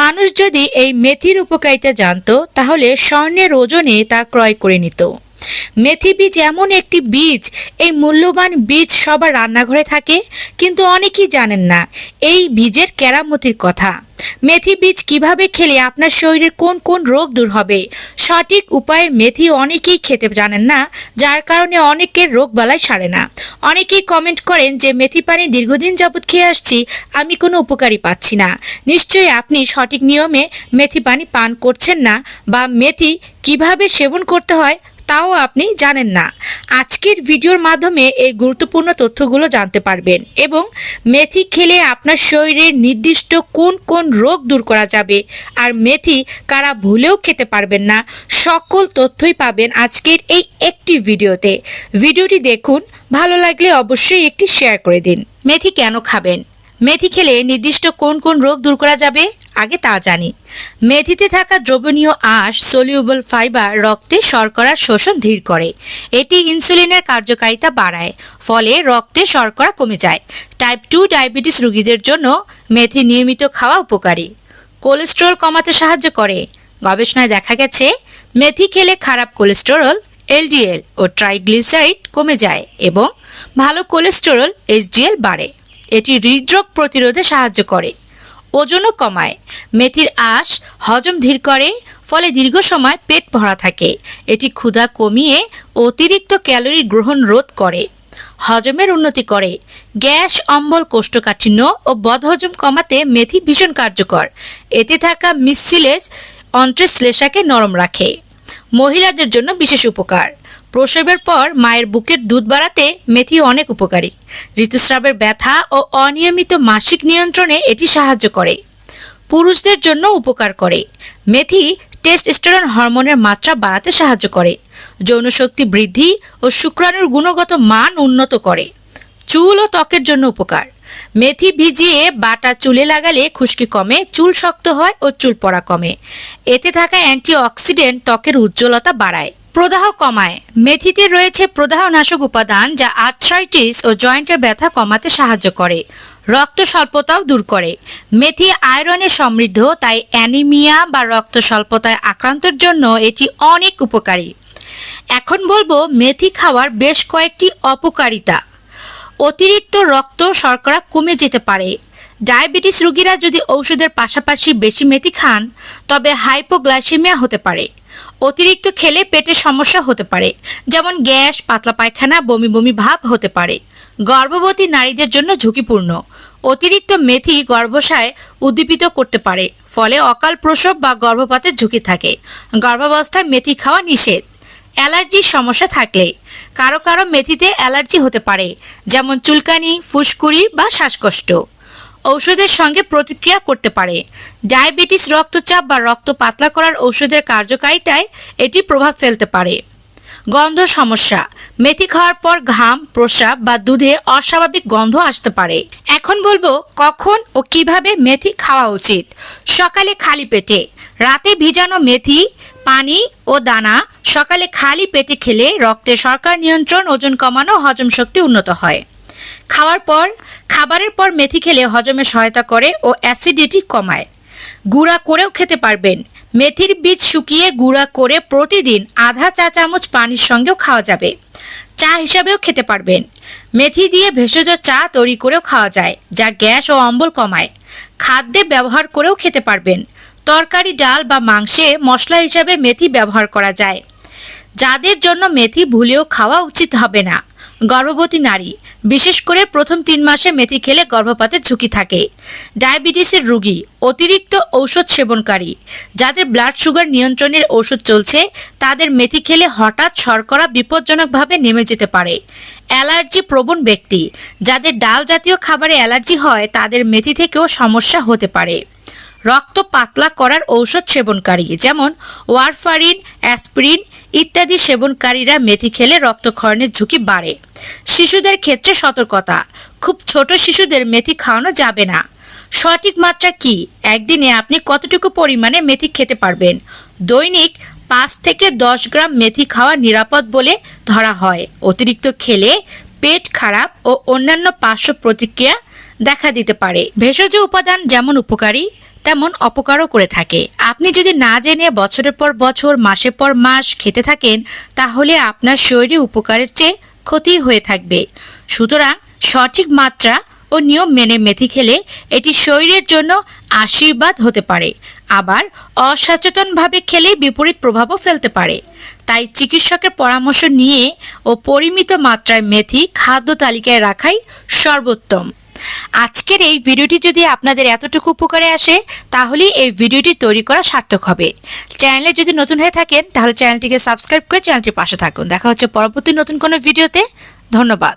মানুষ যদি এই মেথির উপকারিতা জানত, তাহলে স্বর্ণের ওজনে তা ক্রয় করে নিত। মেথি বীজ এমন একটি বীজ, এই মূল্যবান বীজ সবার রান্নাঘরে থাকে, কিন্তু অনেকেই জানেন না, এই বীজের কেরামতির কথা। মেথি বীজ কীভাবে খেলে আপনার শরীরের কোন কোন রোগ দূর হবে? সঠিক উপায়ে মেথি অনেকেই খেতে জানেন না, যার কারণে অনেকের রোগ বালাই সারে না। অনেকেই কমেন্ট করেন যে, মেথি পানি দীর্ঘদিন যাবৎ খেয়ে আসছি, আমি কোনো উপকারী পাচ্ছি না। নিশ্চয়ই আপনি সঠিক নিয়মে মেথি পানি পান করছেন না বা মেথি কীভাবে সেবন করতে হয় তাও আপনি জানেন না। আজকের ভিডিওর মাধ্যমে এই গুরুত্বপূর্ণ তথ্যগুলো জানতে পারবেন এবং মেথি খেলে আপনার শরীরের নির্দিষ্ট কোন কোন রোগ দূর করা যাবে আর মেথি কারা ভুলেও খেতে পারবেন না। সকল তথ্যই পাবেন আজকের এই একটি ভিডিওতে। ভিডিওটি দেখুন, ভালো লাগলে অবশ্যই একটি শেয়ার করে দিন। মেথি কেন খাবেন? মেথি খেলে নির্দিষ্ট কোন কোন রোগ দূর করা যাবে? আগে তা জানি। মেথিতে থাকা দ্রবণীয় আঁশ সলিউবল ফাইবার রক্তে শর্করার শোষণ ধীর করে। এটি ইনসুলিনের কার্যকারিতা বাড়ায়, ফলে রক্তে শর্করা কমে যায়। টাইপ টু ডায়াবেটিস রোগীদের জন্য মেথি নিয়মিত খাওয়া উপকারী। কোলেস্টেরল কমাতে সাহায্য করে। গবেষণায় দেখা গেছে মেথি খেলে খারাপ কোলেস্টেরল এলডিএল ও ট্রাইগ্লিসারাইড কমে যায় এবং ভালো কোলেস্টেরল এইচডিএল বাড়ে। এটি হৃদরোগ প্রতিরোধে সাহায্য করে। ওজনও কমায়। মেথির আঁশ হজম ধীর করে, ফলে দীর্ঘ সময় পেট ভরা থাকে। এটি ক্ষুধা কমিয়ে অতিরিক্ত ক্যালোরি গ্রহণ রোধ করে, হজমের উন্নতি করে। গ্যাস, অম্বল, কোষ্ঠকাঠিন্য ও বদহজম কমাতে মেথি ভীষণ কার্যকর। এতে থাকা মিসিলেস অন্ত্রেশ্লেষাকে নরম রাখে। মহিলাদের জন্য বিশেষ উপকার। প্রসবের পর মায়ের বুকের দুধ বাড়াতে মেথি অনেক উপকারী। ঋতুস্রাবের ব্যথা ও অনিয়মিত মাসিক নিয়ন্ত্রণে এটি সাহায্য করে। পুরুষদের জন্য উপকার করে। মেথি টেস্টোস্টেরন হরমোনের মাত্রা বাড়াতে সাহায্য করে। যৌনশক্তি বৃদ্ধি ও শুক্রাণুর গুণগত মান উন্নত করে। চুল ও ত্বকের জন্য উপকার। মেথি ভিজিয়ে বাটা চুলে লাগালে খুশকি কমে, চুল শক্ত হয় ও চুল পড়া কমে। এতে থাকা অ্যান্টিঅক্সিডেন্ট ত্বকের উজ্জ্বলতা বাড়ায়। প্রদাহ কমায়। মেথিতে রয়েছে প্রদাহনাশক উপাদান যা আর্থ্রাইটিস ও জয়েন্টের ব্যথা কমাতে সাহায্য করে। রক্ত স্বল্পতাও দূর করে। মেথি আয়রনে সমৃদ্ধ, তাই অ্যানিমিয়া বা রক্ত স্বল্পতায় আক্রান্তের জন্য এটি অনেক উপকারী। এখন বলব, মেথি খাওয়ার বেশ কয়েকটি অপকারিতা। অতিরিক্ত রক্ত শর্করা কমে যেতে পারে। ডায়াবেটিস রোগীরা যদি ঔষধের পাশাপাশি বেশি মেথি খান, তবে হাইপোগ্লাইসেমিয়া হতে পারে। অতিরিক্ত খেলে পেটের সমস্যা হতে পারে, যেমন গ্যাস, পাতলা পায়খানা, বমি বমি ভাব হতে পারে। গর্ভবতী নারীদের জন্য ঝুঁকিপূর্ণ। অতিরিক্ত মেথি গর্ভাশয় উদ্দীপিত করতে পারে, ফলে অকাল প্রসব বা গর্ভপাতের ঝুঁকি থাকে। গর্ভাবস্থায় মেথি খাওয়া নিষেধ। অ্যালার্জির সমস্যা থাকলে, কারও কারও মেথিতে অ্যালার্জি হতে পারে, যেমন চুলকানি, ফুসকুড়ি বা শ্বাসকষ্ট। ঔষধের সঙ্গে প্রতিক্রিয়া করতে পারে। ডায়াবেটিস, রক্তচাপ বা রক্ত পাতলা করার ঔষধের কার্যকারিতায় এটি প্রভাব ফেলতে পারে। গন্ধ সমস্যা। মেথি খাওয়ার পর ঘাম, প্রস্রাব বা দুধে অস্বাভাবিক গন্ধ আসতে পারে। এখন বলব কখন ও কীভাবে মেথি খাওয়া উচিত। সকালে খালি পেটে, রাতে ভিজানো মেথি, পানি ও দানা, সকালে খালি পেটে খেলে রক্তের শর্করা নিয়ন্ত্রণ, ওজন কমানো হজম শক্তি উন্নত হয়। খাওয়ার পর খাবারের পর মেথি খেলে হজমে সহায়তা করে ও অ্যাসিডিটি কমায়। গুঁড়া করেও খেতে পারবেন। মেথির বীজ শুকিয়ে গুঁড়া করে প্রতিদিন আধা চা চামচ পানির সঙ্গেও খাওয়া যাবে। চা হিসাবেও খেতে পারবেন। মেথি দিয়ে ভেষজ চা তৈরি করেও খাওয়া যায়, যা গ্যাস ও অম্বল কমায়। খাদ্যে ব্যবহার করেও খেতে পারবেন। তরকারি, ডাল বা মাংসে মশলা হিসাবে মেথি ব্যবহার করা যায়। যাদের জন্য মেথি ভুলেও খাওয়া উচিত হবে না। গর্ভবতী নারী বিশেষ করে প্রথম তিন মাসে মেথি খেলে গর্ভপাতের ঝুঁকি থাকে। ডায়াবেটিসের রোগী, অতিরিক্ত ঔষধ সেবনকারী, যাদের ব্লাড সুগার নিয়ন্ত্রণের ওষুধ চলছে, তাদের মেথি খেলে হঠাৎ শর্করা বিপজ্জনকভাবে নেমে যেতে পারে। অ্যালার্জি প্রবণ ব্যক্তি, যাদের ডাল জাতীয় খাবারে অ্যালার্জি হয়, তাদের মেথি থেকেও সমস্যা হতে পারে। রক্ত পাতলা করার ঔষধ সেবনকারী, যেমন ওয়ারফারিন, অ্যাসপিরিন ইত্যাদি সেবনকারীরা মেথি খেলে রক্তক্ষরণের ঝুঁকি বাড়ে। শিশুদের ক্ষেত্রে সতর্কতা, খুব ছোট শিশুদের মেথি খাওয়ানো যাবে না। সঠিক মাত্রা কি? একদিনে আপনি কতটুকু পরিমাণে মেথি খেতে পারবেন? দৈনিক পাঁচ থেকে দশ গ্রাম মেথি খাওয়া নিরাপদ বলে ধরা হয়। অতিরিক্ত খেলে পেট খারাপ ও অন্যান্য পার্শ্ব প্রতিক্রিয়া দেখা দিতে পারে। ভেষজ উপাদান যেমন উপকারী তেমন অপকারও করে থাকে। আপনি যদি না জেনে বছরের পর বছর, মাসের পর মাস খেতে থাকেন, তাহলে আপনার শরীরে উপকারের চেয়ে ক্ষতি হয়ে থাকবে। সুতরাং সঠিক মাত্রা ও নিয়ম মেনে মেথি খেলে এটি শরীরের জন্য আশীর্বাদ হতে পারে। আবার অসচেতনভাবে খেলে বিপরীত প্রভাবও ফেলতে পারে। তাই চিকিৎসকের পরামর্শ নিয়ে ও পরিমিত মাত্রায় মেথি খাদ্য তালিকায় রাখাই সর্বোত্তম। আজকের এই ভিডিওটি যদি আপনাদের এতটুকু উপকারে আসে, তাহলেই এই ভিডিওটি তৈরি করা সার্থক হবে। চ্যানেলে যদি নতুন হয়ে থাকেন, তাহলে চ্যানেলটিকে সাবস্ক্রাইব করে চ্যানেলটির পাশে থাকুন। দেখা হচ্ছে পরবর্তী নতুন কোনো ভিডিওতে। ধন্যবাদ।